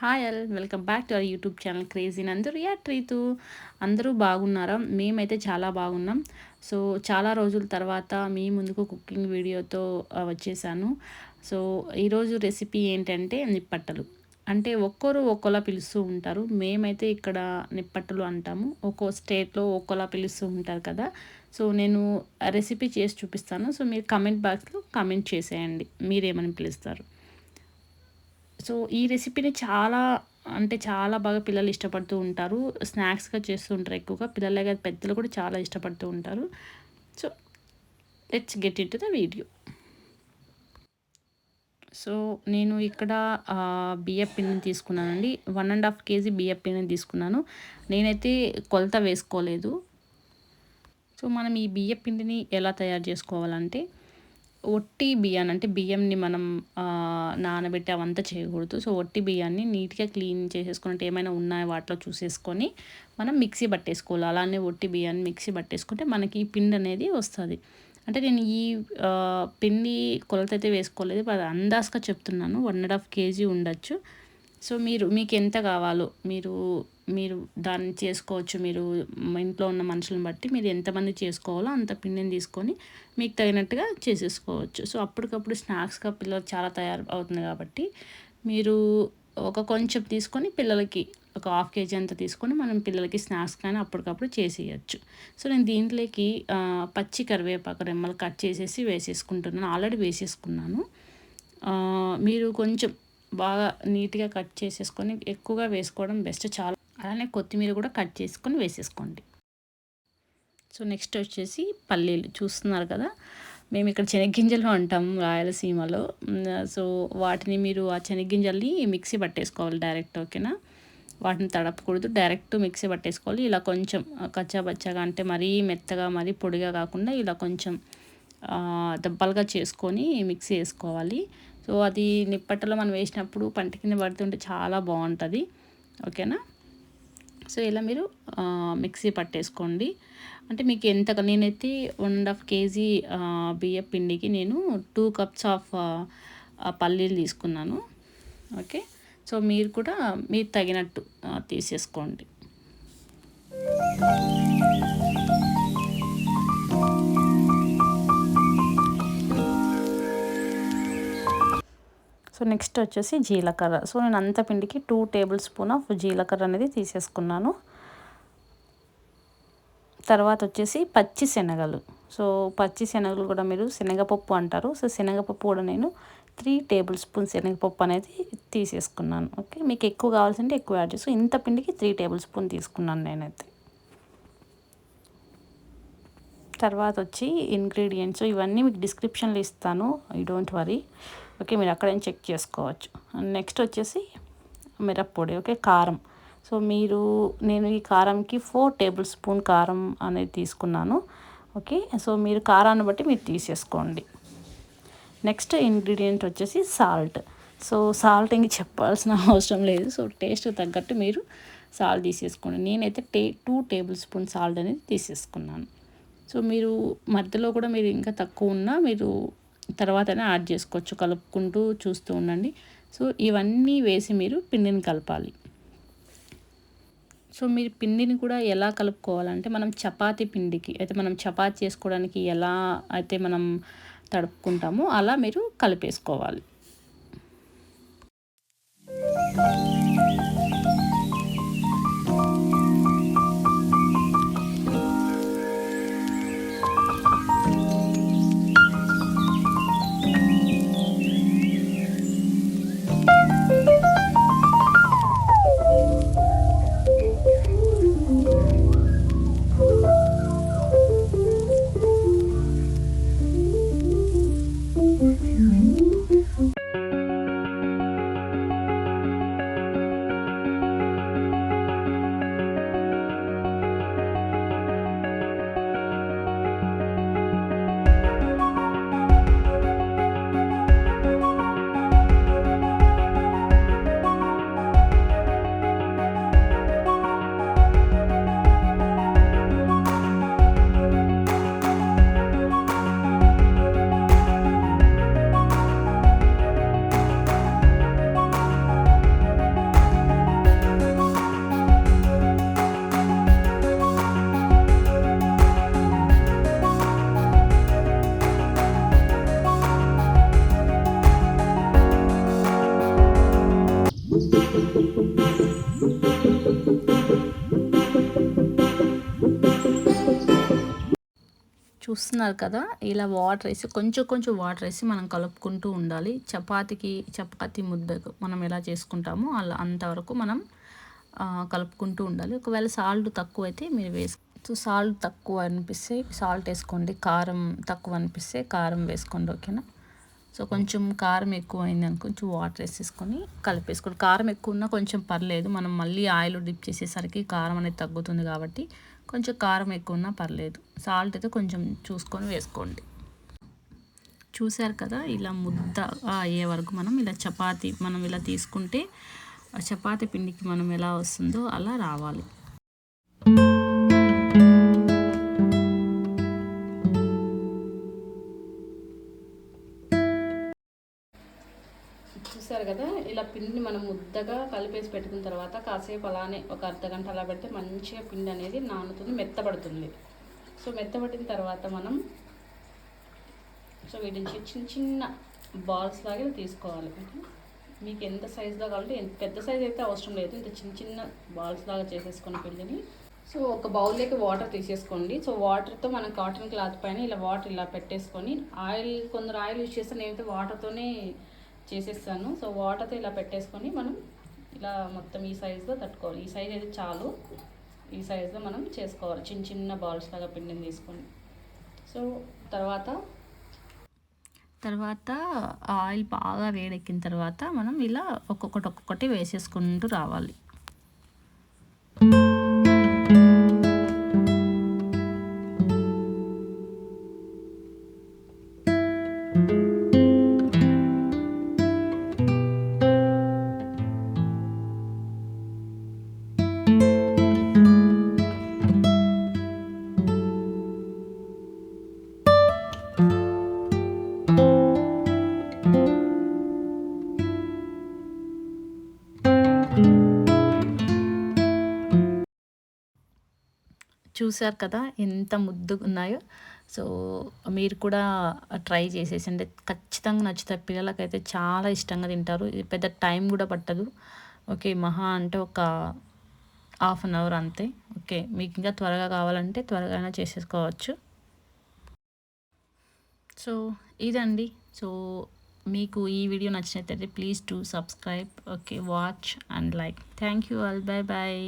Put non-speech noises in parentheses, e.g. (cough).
Hi all welcome back to our YouTube channel crazy Nandu react Ritu అందరూ బాగున్నారా? మేమైతే చాలా బాగున్నాం. సో చాలా రోజుల తర్వాత మీ ముందుకు కుకింగ్ వీడియోతో వచ్చేసాను. సో ఈరోజు రెసిపీ ఏంటంటే నిప్పట్టలు. అంటే ఒక్కొరు ఒక్కోలా పిలుస్తూ ఉంటారు. మేమైతే ఇక్కడ నిప్పట్టలు అంటాము. ఒక్కో స్టేట్లో ఒక్కోలా పిలుస్తూ ఉంటారు కదా. సో నేను రెసిపీ చేసి చూపిస్తాను. సో మీరు కమెంట్ బాక్స్లో కమెంట్ చేసేయండి. మీరేమని పిలుస్తారు? సో ఈ రెసిపీని చాలా అంటే చాలా బాగా పిల్లలు ఇష్టపడుతూ ఉంటారు. స్నాక్స్గా చేస్తూ ఉంటారు ఎక్కువగా. పిల్లలే కాదు పెద్దలు కూడా చాలా ఇష్టపడుతూ ఉంటారు. So let's get into the video so నేను ఇక్కడ బియ్యం పిండిని తీసుకున్నానండి. వన్ అండ్ హాఫ్ కేజీ బియ్యం పిండిని తీసుకున్నాను. నేనైతే కొలత వేసుకోలేదు. సో మనం ఈ బియ్యం పిండిని ఎలా తయారు చేసుకోవాలంటే ఒట్టి బియ్యాన్ని అంటే బియ్యంని మనం నానబెట్టి అవంతా చేయకూడదు. సో ఒట్టి బియ్యాన్ని నీట్గా క్లీన్ చేసేసుకున్నట్టు ఏమైనా ఉన్నాయో వాటిలో చూసేసుకొని మనం మిక్సీ పట్టేసుకోవాలి అలానే ఒట్టి బియ్యాన్ని మిక్సీ పట్టేసుకుంటే మనకి ఈ పిండి అనేది వస్తుంది. అంటే నేను ఈ పిండి కొలత అయితే వేసుకోలేదు అది అందాజుగా చెప్తున్నాను. వన్ అండ్ హాఫ్ కేజీ ఉండొచ్చు. సో మీరు మీకు ఎంత కావాలో మీరు మీరు దాన్ని చేసుకోవచ్చు మీరు మా ఇంట్లో ఉన్న మనుషులను బట్టి మీరు ఎంతమంది చేసుకోవాలో అంత పిండిని తీసుకొని మీకు తగినట్టుగా చేసేసుకోవచ్చు. సో అప్పటికప్పుడు స్నాక్స్గా పిల్లలు చాలా తయారు అవుతుంది కాబట్టి మీరు ఒక కొంచెం తీసుకొని పిల్లలకి ఒక హాఫ్ కేజీ అంత తీసుకొని మనం పిల్లలకి స్నాక్స్ కానీ అప్పటికప్పుడు చేసేయచ్చు. సో నేను దీంట్లోకి పచ్చి కరివేపాకు రెమ్మలు కట్ చేసేసి వేసేసుకుంటున్నాను. ఆల్రెడీ వేసేసుకున్నాను. మీరు కొంచెం బాగా నీట్గా కట్ చేసేసుకొని ఎక్కువగా వేసుకోవడం బెస్ట్. చాలా అలానే కొత్తిమీర కూడా కట్ చేసుకొని వేసేసుకోండి. సో నెక్స్ట్ వచ్చేసి పల్లీలు చూస్తున్నారు కదా? మేము ఇక్కడ శనగ్గింజలు అంటాం రాయలసీమలో. సో వాటిని మీరు ఆ శనగ్గింజల్ని మిక్సీ పట్టేసుకోవాలి డైరెక్ట్ ఓకేనా? వాటిని తడపకూడదు. Direct mixie పట్టేసుకోవాలి. ఇలా కొంచెం కచ్చా బచ్చాగా అంటే మరీ మెత్తగా మరీ పొడిగా కాకుండా ఇలా కొంచెం దెబ్బలుగా చేసుకొని మిక్సీ వేసుకోవాలి. సో అది నిప్పట్టలో మనం వేసినప్పుడు పంట కింద పడుతుంటే చాలా బాగుంటుంది. ఓకేనా? సో ఇలా మీరు మిక్సీ పట్టేసుకోండి. అంటే మీకు ఎంత నేనైతే వన్ అండ్ హాఫ్ కేజీ బియ్య పిండికి నేను టూ కప్స్ ఆఫ్ పల్లీలు తీసుకున్నాను. ఓకే? సో మీరు కూడా మీరు తగినట్టు తీసేసుకోండి. సో నెక్స్ట్ వచ్చేసి జీలకర్ర. సో నేను అంత పిండికి టూ టేబుల్ స్పూన్ ఆఫ్ జీలకర్ర అనేది తీసేసుకున్నాను. తర్వాత వచ్చేసి పచ్చి శనగలు. సో పచ్చి శనగలు కూడా మీరు శనగపప్పు అంటారు. సో శనగపప్పు కూడా నేను త్రీ టేబుల్ స్పూన్ శనగపప్పు అనేది తీసేసుకున్నాను. ఓకే? మీకు ఎక్కువ కావాల్సింటే ఎక్కువ యాడ్ చేసు. ఇంత పిండికి త్రీ టేబుల్ స్పూన్ తీసుకున్నాను నేనైతే. తర్వాత వచ్చి ఇంగ్రీడియంట్స్ ఇవన్నీ మీకు డిస్క్రిప్షన్లో ఇస్తాను. ఐ డోంట్ వరీ ఓకే మీరు అక్కడ చెక్ చేసుకోవచ్చు. నెక్స్ట్ వచ్చేసి మిరప్పొడి ఓకే కారం. సో మీరు నేను ఈ కారంకి ఫోర్ టేబుల్ స్పూన్ కారం అనేది తీసుకున్నాను ఓకే. సో మీరు కారాన్ని బట్టి మీరు తీసేసుకోండి. నెక్స్ట్ ఇంగ్రీడియంట్ వచ్చేసి సాల్ట్. సో సాల్ట్ ఇంక చెప్పాల్సిన (laughs) అవసరం లేదు. సో టేస్ట్ తగ్గట్టు మీరు సాల్ట్ తీసేసుకోండి. నేనైతే టే టూ టేబుల్ స్పూన్ సాల్ట్ అనేది తీసేసుకున్నాను. సో మీరు మధ్యలో కూడా మీరు ఇంకా తక్కువ ఉన్నా మీరు తర్వాతనే యాడ్ చేసుకోవచ్చు కలుపుకుంటూ చూస్తూ ఉండండి. సో ఇవన్నీ వేసి మీరు పిండిని కలపాలి. సో మీరు పిండిని కూడా ఎలా కలుపుకోవాలంటే మనం చపాతి పిండికి అయితే మనం చపాతి చేసుకోవడానికి ఎలా అయితే మనం తడుపుకుంటామో అలా మీరు కలిపేసుకోవాలి. చూస్తున్నారు కదా ఇలా వాటర్ వేసి కొంచెం కొంచెం వాటర్ వేసి మనం కలుపుకుంటూ ఉండాలి. చపాతీకి చపాతి ముద్దకు మనం ఎలా చేసుకుంటామో అలా అంతవరకు మనం కలుపుకుంటూ ఉండాలి. ఒకవేళ సాల్ట్ తక్కువ అయితే మీరు వేసు సాల్ట్ తక్కువ అనిపిస్తే సాల్ట్ వేసుకోండి. కారం తక్కువ అనిపిస్తే కారం వేసుకోండి ఓకేనా? సో కొంచెం కారం ఎక్కువ అయింది అనుకో కొంచెం వాటర్ వేసేసుకొని కలిపేసుకోండి కారం ఎక్కువ ఉన్నా కొంచెం పర్లేదు. మనం మళ్ళీ ఆయిల్ డిప్ చేసేసరికి కారం అనేది తగ్గుతుంది కాబట్టి కొంచెం కారం ఎక్కువ ఉన్నా పర్లేదు. సాల్ట్ అయితే కొంచెం చూసుకొని వేసుకోండి. చూశారు కదా ఇలా ముద్ద అయ్యే వరకు మనం ఇలా చపాతి మనం ఇలా తీసుకుంటే చపాతి పిండికి మనం ఎలా వస్తుందో అలా రావాలి. పిండిని మనం ముద్దగా కలిపేసి పెట్టుకున్న తర్వాత కాసేపు అలానే ఒక అర్ధ గంట అలా పెడితే మంచిగా పిండి అనేది నానుతుంది మెత్తబడుతుంది. సో మెత్తబడిన తర్వాత మనం సో వీటి నుంచి చిన్న చిన్న బాల్స్ లాగా తీసుకోవాలి. మీకు ఎంత సైజులో కావాలంటే ఎంత పెద్ద సైజ్ అయితే అవసరం లేదు. ఇంత చిన్న చిన్న బాల్స్ లాగా చేసేసుకున్న పిండిని. సో ఒక బౌల్లోకి వాటర్ తీసేసుకోండి. సో వాటర్తో మనం కాటన్ క్లాత్ పైన ఇలా వాటర్ ఇలా పెట్టేసుకొని ఆయిల్ కొందరు ఆయిల్ యూజ్ చేస్తే నేనైతే వాటర్తోనే చేసేస్తాను. సో వాటర్తో ఇలా పెట్టేసుకొని మనం ఇలా మొత్తం ఈ సైజులో తట్టుకోవాలి. ఈ సైజ్ అయితే చాలు. ఈ సైజులో మనం చేసుకోవాలి. చిన్న చిన్న బాల్స్ లాగా పిండిని తీసుకొని. సో తర్వాత తర్వాత ఆయిల్ బాగా వేడెక్కిన తర్వాత మనం ఇలా ఒక్కొక్కటి ఒక్కొక్కటి వేసేసుకుంటూ రావాలి. చూసారు కదా ఎంత ముద్దుగా ఉన్నాయో సో మీరు కూడా ట్రై చేసేసండి ఖచ్చితంగా నచ్చుతాయి పిల్లలకైతే చాలా ఇష్టంగా తింటారు. ఇది పెద్ద టైం కూడా పట్టదు. ఓకే మహా అంటే ఒక హాఫ్ అన్ అవర్ అంతే. ఓకే మీకు ఇంకా త్వరగా కావాలంటే త్వరగా చేసేసుకోవచ్చు. సో ఇదండి. సో మీకు ఈ వీడియో నచ్చినట్లయితే please to subscribe okay watch and like. Thank you all. Bye bye